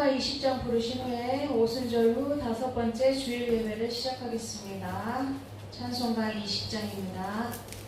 찬송가 20장 부르신 후에 오순절 후 다섯 번째 주일 예배를 시작하겠습니다. 찬송가 20장입니다.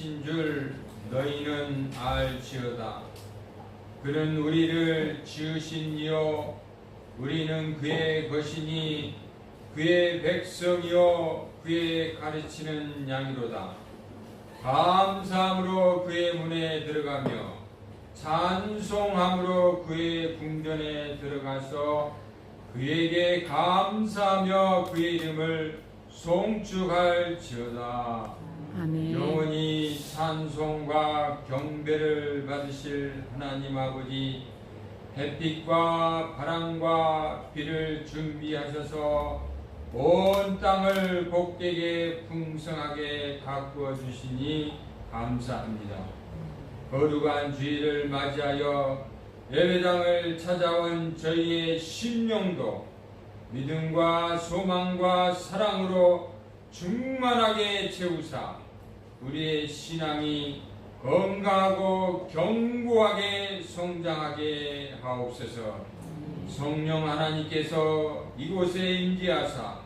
하나님이신 줄 너희는 알지어다. 그는 우리를 지으신 이요 우리는 그의 것이니 그의 백성이요 그의 가르치는 양이로다. 감사함으로 그의 문에 들어가며 찬송함으로 그의 궁전에 들어가서 그에게 감사하며 그의 이름을 송축할지어다. 아멘. 영원히 찬송과 경배를 받으실 하나님 아버지 햇빛과 바람과 비를 준비하셔서 온 땅을 복되게 풍성하게 가꾸어 주시니 감사합니다. 거룩한 주일을 맞이하여 예배당을 찾아온 저희의 심령도 믿음과 소망과 사랑으로 충만하게 채우사 우리의 신앙이 건강하고 견고하게 성장하게 하옵소서. 성령 하나님께서 이곳에 임재하사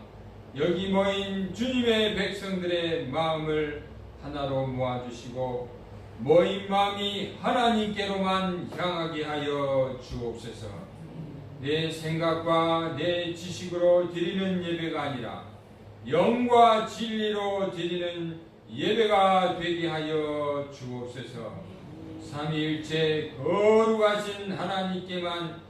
여기 모인 주님의 백성들의 마음을 하나로 모아주시고 모인 마음이 하나님께로만 향하게 하여 주옵소서. 내 생각과 내 지식으로 드리는 예배가 아니라 영과 진리로 드리는 예배가 되게 하여 주옵소서. 삼위일체 거룩하신 하나님께만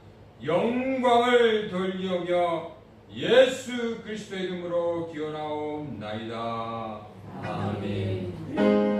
영광을 돌리오며 예수 그리스도의 이름으로 기원하옵나이다. 아멘.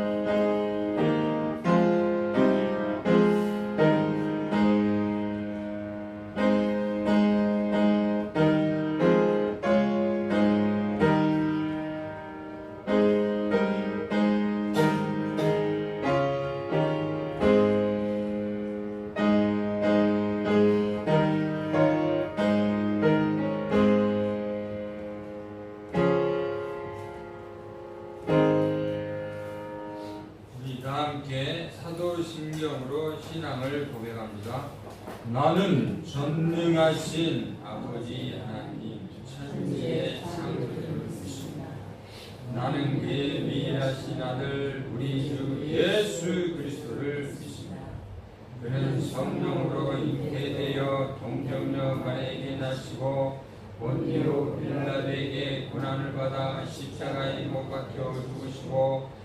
함께 사도신경으로 신앙을 고백합니다. 나는 전능하신 아버지 하나님 천지의 창조주를 믿습니다. 나는 그의 미일하신 아들 우리 주 예수 그리스도를 믿습니다. 그는 성령으로 잉태되어 동정녀 마리에게 나시고 본디오 빌라드에게 고난을 받아 십자가에 못 박혀 죽으시고